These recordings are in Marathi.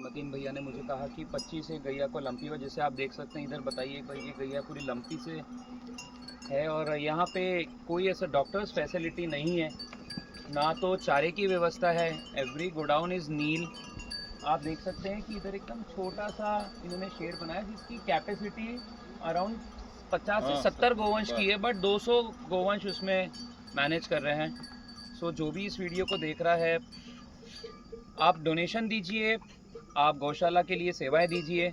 मतीन भैया ने मुझे कहा कि 25 से गैया को लंपी हो जैसे आप देख सकते हैं इधर बताइए भाई ये गैया पूरी लंपी से है और यहाँ पे कोई ऐसा डॉक्टर्स फैसिलिटी नहीं है। ना तो चारे की व्यवस्था है एवरी गोडाउन इज़ नील। आप देख सकते हैं कि इधर एकदम छोटा सा इन्होंने शेड बनाया जिसकी कैपेसिटी अराउंड 50 हाँ, से 70 गोवंश की है बट 200 गोवंश उसमें मैनेज कर रहे हैं। सो जो भी इस वीडियो को देख रहा है आप डोनेशन दीजिए। आप गौशाला के लिए सेवाएँ दीजिए।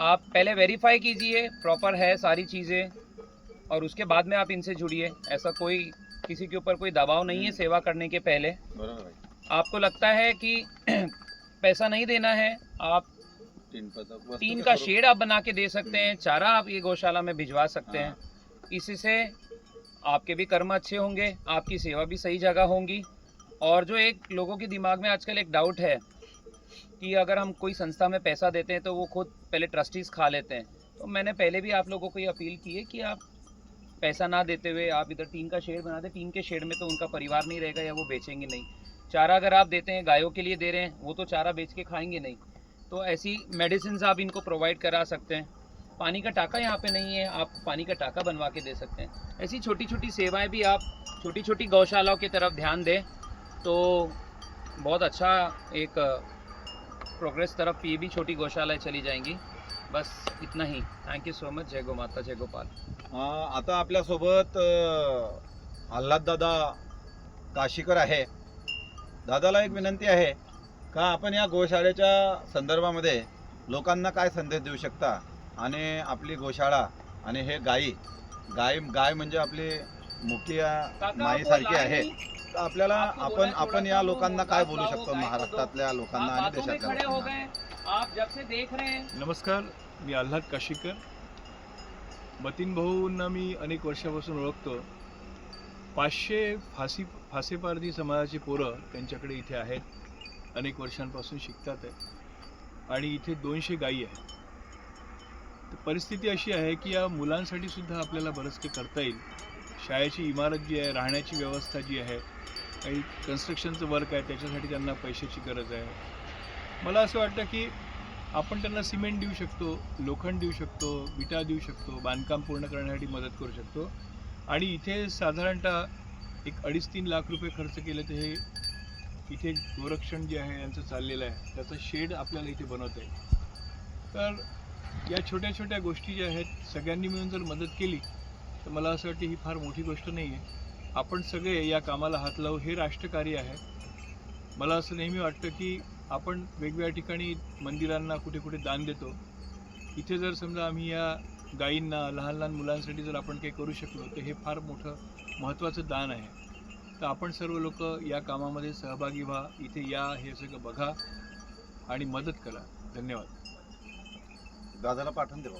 आप पहले वेरीफाई कीजिए प्रॉपर है सारी चीज़ें और उसके बाद में आप इनसे जुड़िए। ऐसा कोई किसी के ऊपर कोई दबाव नहीं है सेवा करने के पहले। आपको लगता है कि पैसा नहीं देना है आप तीन के शेड आप बना के दे सकते हैं चारा आप ये गौशाला में भिजवा सकते हैं। इसी से आपके भी कर्म अच्छे होंगे आपकी सेवा भी सही जगह होंगी। और जो एक लोगों के दिमाग में आजकल एक डाउट है कि अगर हम कोई संस्था में पैसा देते हैं तो वो खुद पहले ट्रस्टीज खा लेते हैं। तो मैंने पहले भी आप लोगों को ये अपील की है कि आप पैसा ना देते हुए आप इधर टीम का शेड बना दें। टीम के शेड में तो उनका परिवार नहीं रहेगा या वो बेचेंगे नहीं। चारा अगर आप देते हैं, गायों के लिए दे रहे हैं, वो तो चारा बेच के खाएँगे नहीं। तो ऐसी मेडिसिन आप इनको प्रोवाइड करा सकते हैं। पानी का टाका यहाँ पे नहीं है, आप पानी का टाका बनवा के दे सकते हैं। ऐसी छोटी छोटी सेवाएँ भी आप छोटी छोटी गौशालाओं की तरफ़ ध्यान दें तो बहुत अच्छा एक प्रोग्रेस तरफ ये भी छोटी गौशालाएं चली जाएंगी। बस इतना ही। थैंक यू सो मच जय गो माता जय गोपाल। आता आपल्यासोबत दादा काशीकर आहे. दादाला एक विनंती आहे का आपण या गोशाळेच्या संदर्भामध्ये लोकांना काय संदेश देऊ शकता? आणि आपली गोशाळा आणि हे गायी गाय गाय म्हणजे आपली मुखिया माईसारखी आहे. आपल्याला आपण आपण या लोकांना काय बोलू शकतो? महाराष्ट्रातल्या लोकांना आणि देशातल्या हो लोकांना. गए। आप जब से देख रहे हैं नमस्कार मी आल्हाद काशीकर. मतीन भाऊंना मी अनेक वर्षापासून ओळखतो. पाचशे फासी फासेपारधी समाजाची पोरं त्यांच्याकडे इथे आहेत. अनेक वर्षांपासून शिकतात आहे आणि इथे दोनशे गायी आहेत. तर परिस्थिती अशी आहे की या मुलांसाठी सुद्धा आपल्याला बरंच काही करता येईल. शाळेची इमारत जी आहे राहण्याची व्यवस्था जी आहे काही कन्स्ट्रक्शनचं वर्क आहे त्याच्यासाठी त्यांना पैशाची गरज आहे. मला असं वाटतं की आपण त्यांना सिमेंट देऊ शकतो लोखंड देऊ शकतो विटा देऊ शकतो बांधकाम पूर्ण करण्यासाठी मदत करू शकतो. आणि इथे साधारणतः एक अडीच तीन लाख रुपये खर्च केले तर हे इथे गोरक्षण जे आहे यांचं चाललेलं आहे. त्याचं शेड आपल्याला इथे बनवता येईल. तर या छोट्या छोट्या गोष्टी ज्या आहेत सगळ्यांनी मिळून जर मदत केली तर मला असं वाटतं ही फार मोठी गोष्ट नाही आहे आपण सगळे या कामाला हात लावू हे राष्ट्रकार्य आहे. मला असं नेहमी वाटतं की आपण वेगवेगळ्या ठिकाणी मंदिरांना कुठे कुठे दान देतो. इथे जर समजा आम्ही या गायींना लहान लहान मुलांसाठी जर आपण काही करू शकलो तर हे फार मोठं महत्त्वाचं दान आहे. तर आपण सर्व लोक या कामामध्ये सहभागी व्हा इथे या हे सगळं बघा आणि मदत करा. धन्यवाद. दादाला पाठवून देऊ